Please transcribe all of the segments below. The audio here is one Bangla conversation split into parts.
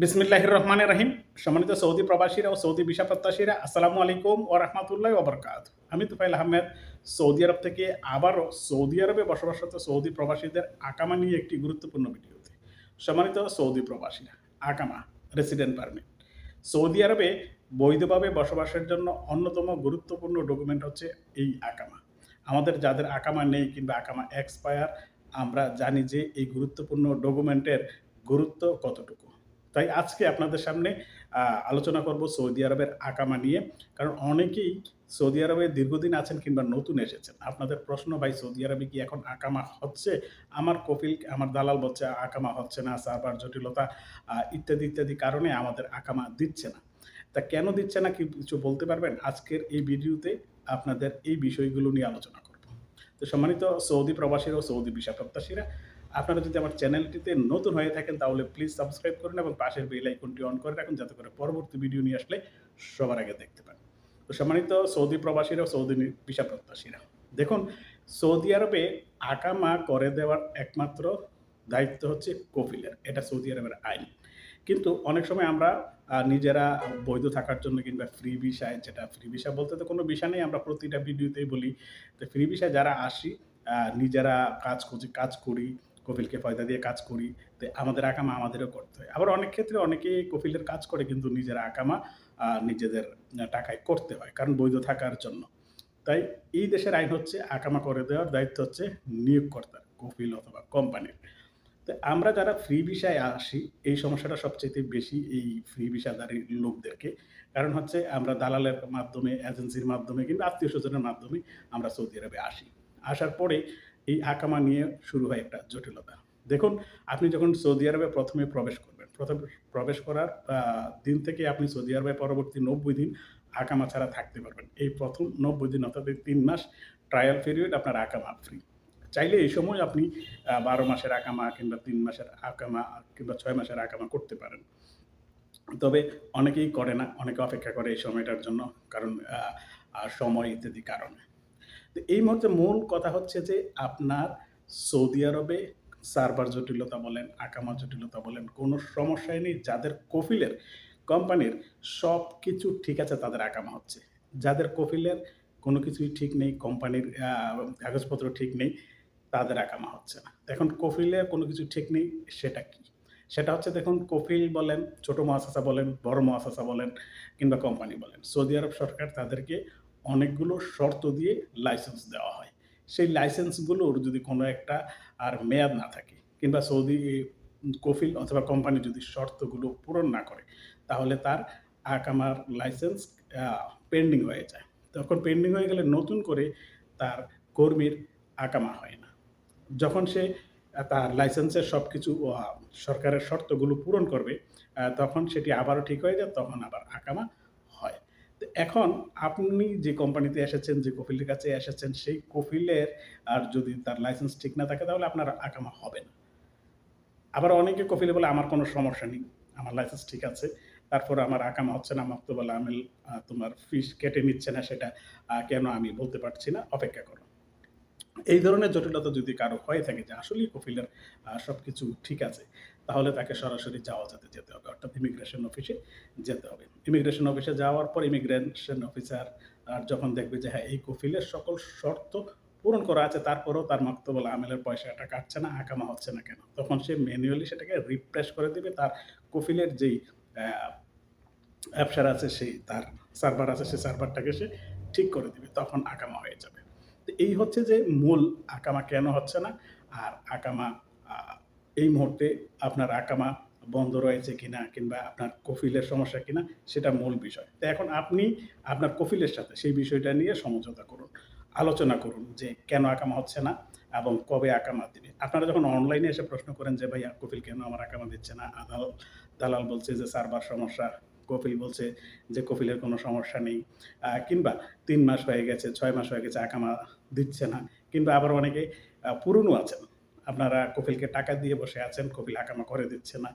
বিসমিল্লাহির রহমানির রহিম। সম্মানিত সৌদি প্রবাসীরা ও সৌদি ভিসা প্রত্যাশীরা, আসসালামু আলাইকুম ও রহমতুল্লাহ ওবরকাত আমি তুফাইল আহমেদ, সৌদি আরব থেকে আবারও সৌদি আরবে বসবাসরত সৌদি প্রবাসীদের আকামা নিয়ে একটি গুরুত্বপূর্ণ ভিডিওতে। সম্মানিত সৌদি প্রবাসীরা, আকামা রেসিডেন্ট পারমিট সৌদি আরবে বৈধভাবে বসবাসের জন্য অন্যতম গুরুত্বপূর্ণ ডকুমেন্ট হচ্ছে এই আকামা। আমাদের যাদের আকামা নেই কিংবা আকামা এক্সপায়ার আমরা জানি যে এই গুরুত্বপূর্ণ ডকুমেন্টের গুরুত্ব কতটুকু। তাই আজকে আপনাদের সামনে আলোচনা করব সৌদি আরবের আকামা নিয়ে। কারণ অনেকেই সৌদি আরবে দীর্ঘদিন আছেন কিংবা নতুন এসেছেন। আপনাদের প্রশ্ন, ভাই, সৌদি আরবে কি এখন আকামা হচ্ছে? আমার কপিল, আমার দালাল বলছে, আকামা হচ্ছে না, সার্ভার জটিলতা ইত্যাদি ইত্যাদি কারণে আমাদের আকামা দিচ্ছে না। তা কেন দিচ্ছে না কিছু বলতে পারবেন? আজকের এই ভিডিওতে আপনাদের এই বিষয়গুলো নিয়ে আলোচনা করব। তো সম্মানিত সৌদি প্রবাসীরা ও সৌদি ভিসা প্রত্যাশীরা আপনারা যদি আমার চ্যানেলটিতে নতুন হয়ে থাকেন, তাহলে প্লিজ সাবস্ক্রাইব করুন এবং পাশের বেল আইকনটি অন করে রাখুন, যাতে করে পরবর্তী ভিডিও নিয়ে আসলে সবার আগে দেখতে পান। তো সম্মানিত সৌদি প্রবাসীরা, সৌদি ভিসা প্রত্যাশীরা, দেখুন, সৌদি আরবে আকামা করে দেওয়ার একমাত্র দায়িত্ব হচ্ছে কফিলের, এটা সৌদি আরবের আইন। কিন্তু অনেক সময় আমরা নিজেরা বৈধ থাকার জন্য কিংবা ফ্রি ভিসায় যেটা ফ্রি ভিসা বলতে তো কোনো ভিসা নেই, আমরা প্রতিটা ভিডিওতেই বলি। তো ফ্রি ভিসায় যারা আসি নিজেরা কাজ করছি কাজ করি কপিলকে ফয়দা দিয়ে কাজ করি, তো আমাদের আকামা আমাদেরও করতে হয়। আবার অনেক ক্ষেত্রে অনেকেই কপিলের কাজ করে কিন্তু নিজের আকামা নিজেদের টাকায় করতে হয়, কারণ বৈধ থাকার জন্য। তাই এই দেশের আইন হচ্ছে আকামা করে দেওয়ার দায়িত্ব হচ্ছে নিয়োগকর্তার, কপিল অথবা কোম্পানির। তো আমরা যারা ফ্রি ভিসায় আসি, এই সমস্যাটা সবচেয়ে বেশি এই ফ্রি ভিসাদারি লোকদেরকে। কারণ হচ্ছে আমরা দালালের মাধ্যমে, এজেন্সির মাধ্যমে কিংবা আত্মীয় স্বজনের মাধ্যমে আমরা সৌদি আরবে আসি। আসার পরে এই আকামা নিয়ে শুরু হয় একটা জটিলতা। দেখুন, আপনি যখন সৌদি আরবে প্রথমে প্রবেশ করবেন, প্রথম প্রবেশ করার দিন থেকে আপনি সৌদি আরবে পরবর্তী নব্বই দিন আকামা ছাড়া থাকতে পারবেন। এই প্রথম নব্বই দিন অর্থাৎ তিন মাস ট্রায়াল পিরিয়ড আপনার আকামা ফ্রি চাইলে এই সময় আপনি বারো মাসের আকামা কিংবা তিন মাসের আকামা কিংবা ছয় মাসের আকামা করতে পারেন। তবে অনেকেই করে না, অনেকে অপেক্ষা করে এই সময়টার জন্য, কারণ সময় ইত্যাদি কারণে। তো এই মুহূর্তে মূল কথা হচ্ছে যে আপনার সৌদি আরবে সার্ভার জটিলতা বলেন আকামা জটিলতা বলেন, কোনো সমস্যাই নেই। যাদের কফিলের কোম্পানির সব কিছু ঠিক আছে, তাদের আকামা হচ্ছে। যাদের কফিলের কোনো কিছুই ঠিক নেই, কোম্পানির কাগজপত্র ঠিক নেই, তাদের আকামা হচ্ছে না। এখন কফিলের কোনো কিছু ঠিক নেই, সেটা কি? সেটা হচ্ছে দেখুন, কফিল বলেন, ছোট মহাশাসা বলেন, বড় মহাশাসা বলেন কিংবা কোম্পানি বলেন, সৌদি আরব সরকার তাদেরকে অনেকগুলো শর্ত দিয়ে লাইসেন্স দেওয়া হয়। সেই লাইসেন্সগুলোর যদি কোনো একটা আর মেয়াদ না থাকে কিংবা সৌদি কফিল অথবা কোম্পানি যদি শর্তগুলো পূরণ না করে, তাহলে তার আকামার লাইসেন্স পেন্ডিং হয়ে যায়। তখন পেন্ডিং হয়ে গেলে নতুন করে তার কর্মীর আকামা হয় না। যখন সে তার লাইসেন্সের সব কিছু সরকারের শর্তগুলো পূরণ করবে তখন সেটি আবারও ঠিক হয়ে যায়, তখন আবার আকামা এখন আপনি যে কোম্পানিতে এসেছেন, যে কফিলের কাছে এসেছেন, সেই কফিলের আর যদি তার লাইসেন্স ঠিক না থাকে, তাহলে আপনার আকামা হবে না। আবার অনেকে কফিলে বলে, আমার কোনো সমস্যা নেই, আমার লাইসেন্স ঠিক আছে। তারপর আমার আকামা হচ্ছে না, আমার তো বলে, আমি তোমার ফিস কেটে নিচ্ছে না সেটা কেন আমি বলতে পারছি না? অপেক্ষা করো। এই ধরনের জটিলতা যদি কারও হয়ে থাকে যে আসলেই কফিলের সব কিছু ঠিক আছে, তাহলে তাকে সরাসরি যাওয়া যাতে যেতে হবে। অর্থাৎ ইমিগ্রেশন অফিসে যেতে হবে। ইমিগ্রেশন অফিসে যাওয়ার পর ইমিগ্রেশন অফিসার আর যখন দেখবে যে হ্যাঁ এই কফিলের সকল শর্ত পূরণ করা আছে, তারপরেও তার মক্তবল আমেলের পয়সাটা কাটছে না, আকামা হচ্ছে না কেন? তখন সে ম্যানুয়ালি সেটাকে রিফ্রেশ করে দেবে। তার কফিলের যেই অ্যাপসার আছে, সেই তার সার্ভার আছে সেই সার্ভারটাকে সে ঠিক করে দিবে। তখন আকামা হয়ে যাবে। তো এই হচ্ছে যে মূল আকামা কেন হচ্ছে না? আর আকামা এই মুহূর্তে আপনার আকামা বন্ধ রয়েছে কিনা কিংবা আপনার কফিলের সমস্যা কিনা সেটা মূল বিষয়। তো এখন আপনি আপনার কফিলের সাথে সেই বিষয়টা নিয়ে সমঝোতা করুন। আলোচনা করুন যে কেন আকামা হচ্ছে না এবং কবে আকামা দিবে আপনারা যখন অনলাইনে এসে প্রশ্ন করেন যে ভাই কফিল কেন আমার আকামা দিচ্ছে না? আদাল, দালাল বলছে যে, সার্ভার সমস্যা। কফিল বলছে যে কফিলের কোনো সমস্যা নেই। কিংবা তিন মাস হয়ে গেছে, ছয় মাস হয়ে গেছে আকামা দিচ্ছে না। কিংবা আবার অনেকে পুরনো আছেন। আপনারা কপিলকে টাকা দিয়ে বসে আছেন কপিল আকামা করে দিচ্ছে না।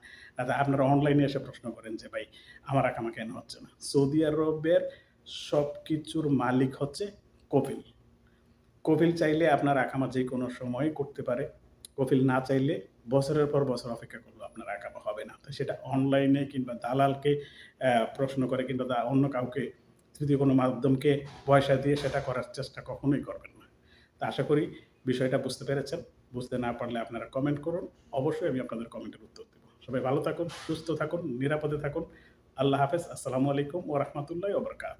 আপনারা অনলাইনে এসে প্রশ্ন করেন যে, ভাই, আমার আকামা কেন হচ্ছে না? সৌদি আরবের সব কিছুর মালিক হচ্ছে কপিল কপিল চাইলে আপনার আকামা যে কোনো সময় করতে পারে। কপিল না চাইলে বছরের পর বছর অপেক্ষা করব। আপনার আকামা হবে না। সেটা অনলাইনে কিংবা দালালকে প্রশ্ন করে কিংবা অন্য কাউকে তৃতীয় কোনো মাধ্যমকে পয়সা দিয়ে সেটা করার চেষ্টা কখনোই করবেন না। তো আশা করি বিষয়টা বুঝতে পেরেছেন। বুঝতে না পারলে আপনারা কমেন্ট করুন। অবশ্যই আমি আপনাদের কমেন্টের উত্তর দেবো। সবাই ভালো থাকুন, সুস্থ থাকুন, নিরাপদে থাকুন। আল্লাহ হাফেজ। আসসালামু আলাইকুম ও রহমতুল্লাহ ওবরকাত